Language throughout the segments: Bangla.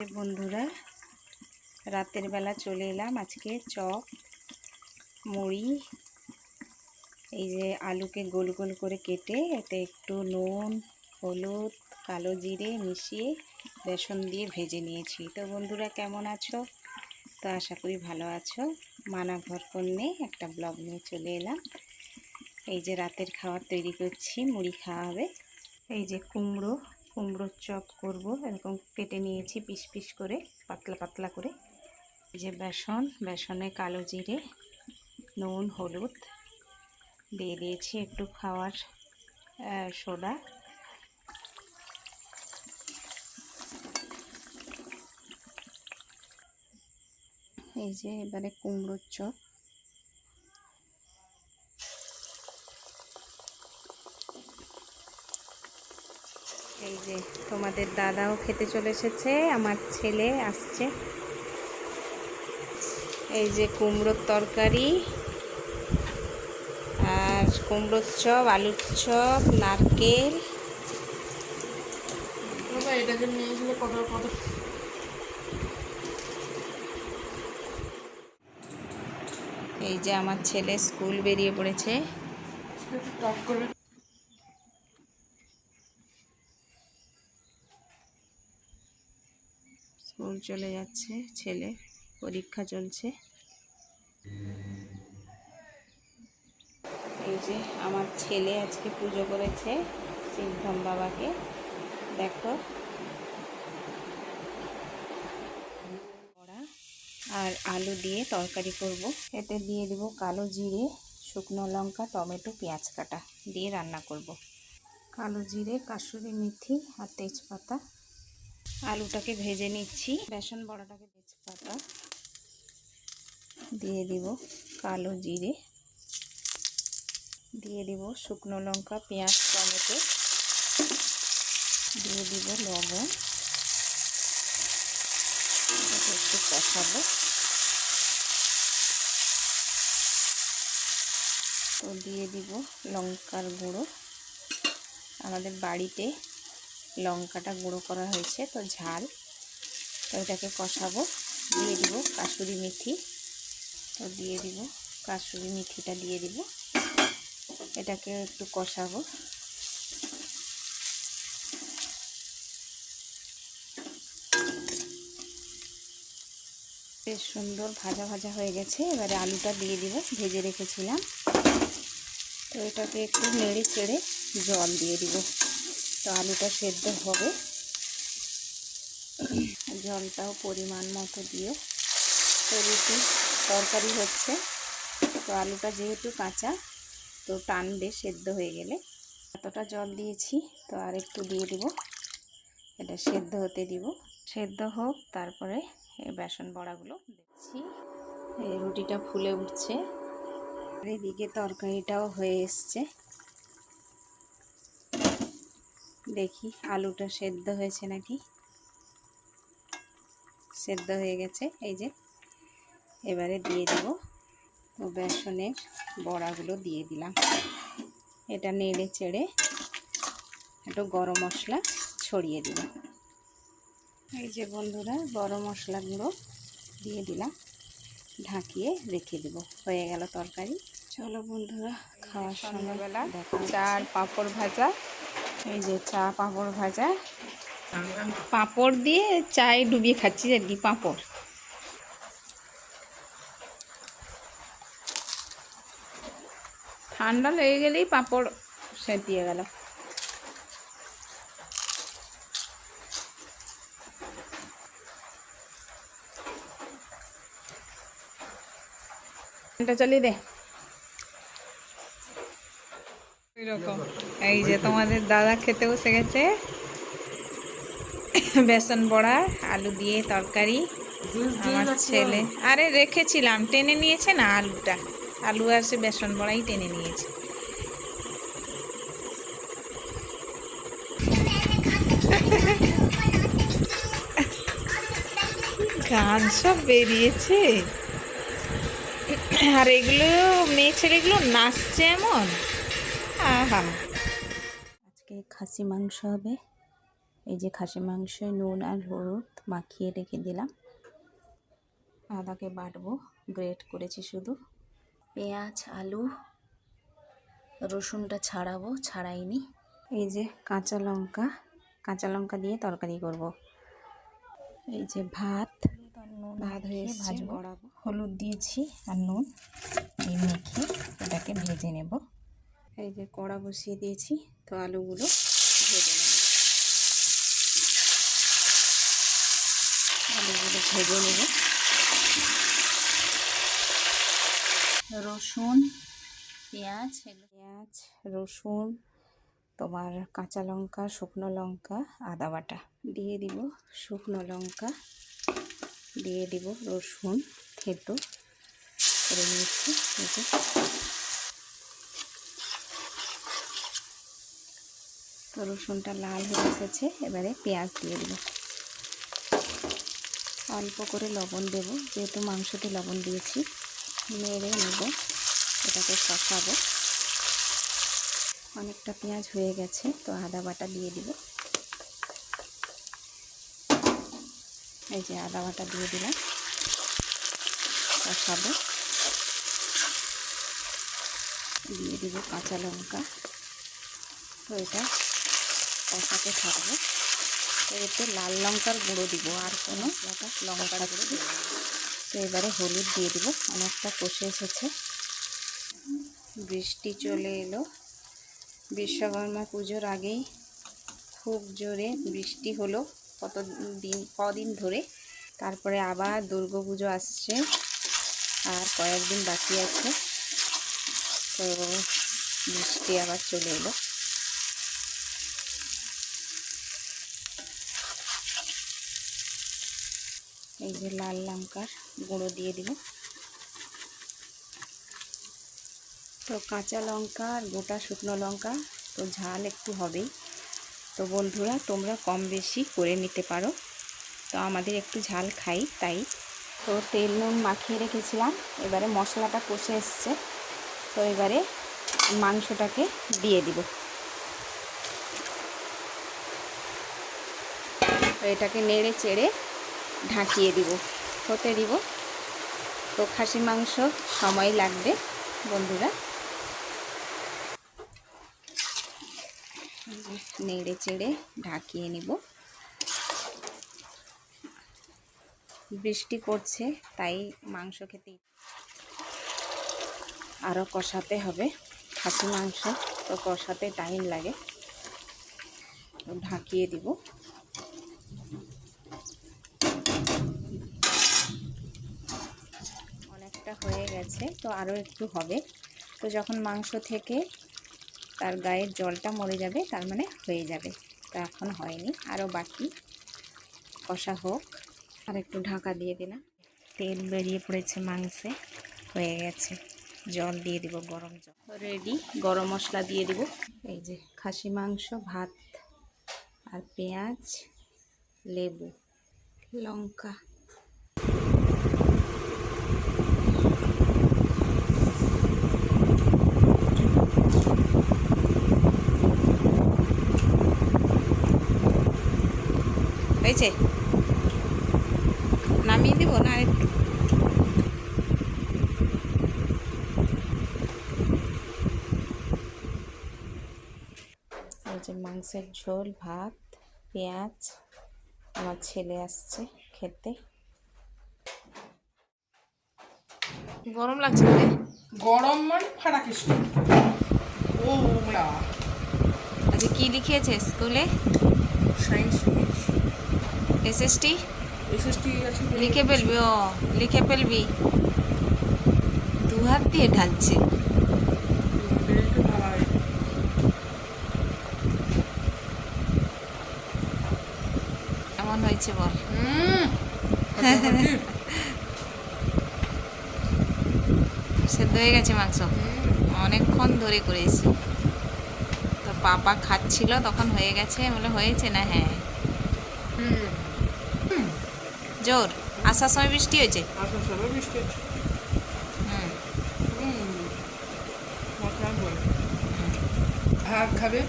বন্ধুরা, রাতের বেলা চলে এলাম আজকে চপ, মুড়ি, এই যে আলুকে গোল গোল করে কেটে এতে একটু নুন, হলুদ, কালো জিরে মিশিয়ে বেসন দিয়ে ভেজে নিয়েছি। তো বন্ধুরা, কেমন আছো? তো আশা করি ভালো আছো। মানা ঘর কন্যে একটা ব্লগ নিয়ে চলে এলাম। এই যে রাতের খাবার তৈরি করছি, মুড়ি খাওয়া হবে। এই যে কুমড়ো কুমড়োর চপ করব। এরকম কেটে নিয়েছি পিস পিস করে, পাতলা পাতলা করে। যে বেসন, বেসনে কালো জিরে, নুন, হলুদ দিয়ে দিয়েছি একটু খাওয়ার সোডা। এই যে এবারে কুমড়োর চপ এই যে তোমাদের দাদাও খেতে চলে এসেছে আমার ছেলে আসছে। এই যে কুমড়োর তরকারি আর কুমড়োর চপ আলুর চপ নারকেল। এই যে আমার ছেলে স্কুল বেরিয়ে পড়েছে। চলে যাচ্ছে, ছেলে, পরীক্ষা চলছে। এই যে আমার ছেলে আজকে পুজো করেছে সিদ্ধম বাবাকে, দেখো। আর আলু দিয়ে তরকারি করব। এতে দিয়ে দিব কালো জিরে, শুকনো লঙ্কা, টমেটো, পেঁয়াজ কাটা দিয়ে রান্না করব। কালো জিরে কাসুরি মেথি আর তেজপাতা। আলুটাকে ভেজে নিচ্ছি। বেসন বড়াটাকে তেজপাতা দিয়ে দিব কালো জিরে। দিয়ে দিব শুকনো লঙ্কা, পেঁয়াজ, টমেটো। দিয়ে দিব লবণ। একটু কষাবো। তো দিয়ে দিব লঙ্কার গুঁড়ো। আমাদের বাড়িতে লঙ্কাটা গুঁড়ো করা হয়েছে, তো ঝাল। তো এটাকে কষাবো, দিয়ে দিব কাসুরি মেথি। তো দিয়ে দিব, কাসুরি মেথিটা দিয়ে দিব। এটাকে একটু কষাবো। বেশ সুন্দর ভাজা ভাজা হয়ে গেছে, এবারে আলুটা দিয়ে দিব, ভেজে রেখেছিলাম। তো এটাকে একটু নেড়ে চেড়ে জল দিয়ে দিব। তো আলুটা সেদ্ধ হবে। জলটাও পরিমাণ মতো দিও। তো রুটি তরকারি হচ্ছে। তো আলুটা যেহেতু কাঁচা, তো টানবে সেদ্ধ হয়ে গেলে। এতটা জল দিয়েছি, তো আর একটু দিয়ে দিব। এটা সেদ্ধ হতে দিব। সেদ্ধ হোক, তারপরে এই বেসন বড়াগুলো দেখছি এই রুটিটা ফুলে উঠছে। এদিকে তরকারিটাও হয়ে এসছে। দেখি আলুটা সেদ্ধ হয়েছে নাকি? সেদ্ধ হয়ে গেছে এই যে। এবারে দিয়ে দেব বেসনের বড়াগুলো দিয়ে দিলাম। এটা নেড়ে চেড়ে একটু গরম মশলা ছড়িয়ে দিলাম। এই যে বন্ধুরা গরম মশলাগুলো দিয়ে দিলাম। ঢাকিয়ে রেখে দেব হয়ে গেল তরকারি। চলো বন্ধুরা খাওয়ার সন্ধ্যাবেলা চা আর পাঁপড় ভাজা এই যে চা, পাঁপড় ভাজা। পাঁপড় দিয়ে চায়ে ডুবিয়ে খাচ্ছি আর কি, পাঁপড়। ঠান্ডা লেগে গেলেই পাঁপড় সেঁতিয়ে গেল। এটা চালিয়ে দে। এই যে তোমাদের দাদা খেতে বসে গেছে। বেসন বড়া, আলু দিয়ে তরকারি, আমার ছেলে। আরে রেখেছিলাম, টেনে নিয়েছে না আলুটা? আলু আর সে বেসন বড়াই টেনে নিয়েছে। গান সব বেরিয়েছে। আর এগুলো মেয়ে ছেলেগুলো নাচছে এমন? আজকে খাসি মাংস হবে। এই যে খাসি মাংসে নুন আর হলুদ মাখিয়ে রেখে দিলাম। আদাকে বাটবো গ্রেট করেছি শুধু। পেঁয়াজ আলু রসুনটা ছাড়াবো ছাড়াইনি। এই যে কাঁচা লঙ্কা কাঁচা লঙ্কা দিয়ে তরকারি করব। এই যে ভাত ভাত হয়ে ভাজবো। হলুদ দিয়েছি আর নুন। এই মেখে এটাকে ভেজে নেব। এই যে কড়া বসিয়ে দিয়েছি, তো আলুগুলো ভেজে নেব। আলুগুলো ভেজে নেব। রসুন, পেঁয়াজ পেঁয়াজ, রসুন, তোমার কাঁচা লঙ্কা, শুকনো লঙ্কা, আদা বাটা দিয়ে দিব। শুকনো লঙ্কা দিয়ে দিব রসুন থেতো করে নিয়েছি এই যে। তো রসুনটা লাল হয়ে এসেছে, এবারে পেঁয়াজ দিয়ে দিব। অল্প করে লবণ দেব, যেহেতু মাংসতে লবণ দিয়েছি, নেড়ে নেব, এটাকে কষাবো। অনেকটা পেঁয়াজ হয়ে গেছে, তো আদা বাটা দিয়ে দিব। এই যে আদা বাটা দিয়ে দিলাম, কষাবো। দিয়ে দিব কাঁচা লঙ্কা। তো এটা কষাতে থাকব। তো এতে লাল লঙ্কার গুঁড়ো দিব, আর কোনো লঙ্কার গুঁড়ো দিব। তো এবারে হলুদ দিয়ে দিব, অনেকটা কষে এসেছে। বৃষ্টি চলে এলো। বিশ্বকর্মা পুজোর আগেই খুব জোরে বৃষ্টি হলো কত দিন, কদিন ধরে। তারপরে আবার দুর্গা পুজো আসছে, আর কয়েকদিন বাকি আছে। তো বৃষ্টি আবার চলে এলো। এই যে লাল লঙ্কার গুঁড়ো দিয়ে দিব। তো কাঁচা লঙ্কা আর গোটা শুকনো লঙ্কা তো ঝাল একটু হবেই। তো বন্ধুরা, তোমরা কম বেশি করে নিতে পারো। তো আমাদের একটু ঝাল খাই, তাই। তো তেল নুন মাখিয়ে রেখেছিলাম, এবারে মশলাটা কষে এসছে। তো এবারে মাংসটাকে দিয়ে দিব। এটাকে নেড়ে চেড়ে ঢাকিয়ে দিব। হতে দিব। তো খাসি মাংস সময় লাগবে, বন্ধুরা। নেড়ে চেড়ে ঢাকিয়ে নিব। বৃষ্টি পড়ছে, তাই মাংস খেতে আরও কষাতে হবে। খাসি মাংস তো কষাতে টাইম লাগে। ঢাকিয়ে দিব। অনেকটা হয়ে গেছে, তো আরও একটু হবে। তো যখন মাংস থেকে তার গায়ের জলটা মরে যাবে, তার মানে হয়ে যাবে। তো এখন হয়নি, আরও বাকি। কষা হোক। আর একটু ঢাকা দিয়ে দিলাম। তেল বেরিয়ে পড়েছে মাংসে, হয়ে গেছে। জল দিয়ে দিব, গরম জল। রেডি, গরম মশলা দিয়ে দিব। এই যে খাসি মাংস, ভাত আর পেঁয়াজ, লেবু, লঙ্কা। হয়েছে নামিয়ে দিব না যে মাংসের ঝোল ভাত পেঁয়াজ আমার ছেলে আসছে খেতে। গরম লাগছে গরম মানে ফাটা কৃষ্ণ। ও মা। আচ্ছা কি লিখিয়েছে স্কুলে? সায়েন্স এসএসটি এসএসটি লিখে ফেলবি ও লিখে ফেলবি। দু হাত দিয়ে ঢালছে। কেমন হয়েছে বল? হুম। সেদ্ধ হয়ে গেছে মাংস। অনেকক্ষণ ধরে করেছি। তো পাপা খাচ্ছিল তখন হয়ে গেছে। বলে হয়েছে না? হ্যাঁ। জোর। আসার সময় বৃষ্টি হয়েছে? আসার সময় বৃষ্টি হচ্ছে হুম। হুম। মশলা ভাত খাবে।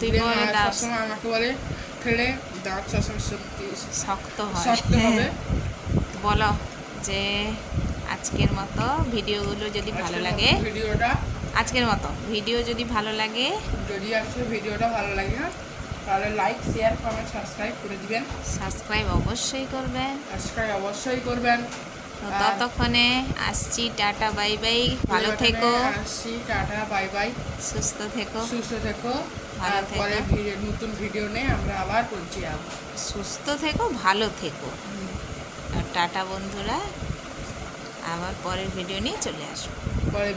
দিলে দাও সবসময় আমাকে বলে খেলে দাঁত সবসময় সত্যি শক্ত হয়। শক্ত হবে। বলো যে আজকের মতো ভিডিওগুলো যদি ভালো লাগে ভিডিওটা আজকের মতো। ভিডিও যদি ভালো লাগে যদি আজকে ভিডিওটা ভালো লাগে তাহলে লাইক শেয়ার কমেন্ট সাবস্ক্রাইব করে দিবেন। সাবস্ক্রাইব অবশ্যই করবেন। সাবস্ক্রাইব অবশ্যই করবেন। ততক্ষণে আসছি টাটা বাই বাই ভালো থেকো। আসছি টাটা বাই বাই সুস্থ থেকো। সুস্থ থেকো। ভালো আর পরে থেকো। ভিডিও নতুন ভিডিও নিয়ে আমরা আবার পৌঁছে যাব। সুস্থ থেকো ভালো থেকো। আর টাটা বন্ধুরা আবার পরের ভিডিও নিয়ে চলে আসব। পরে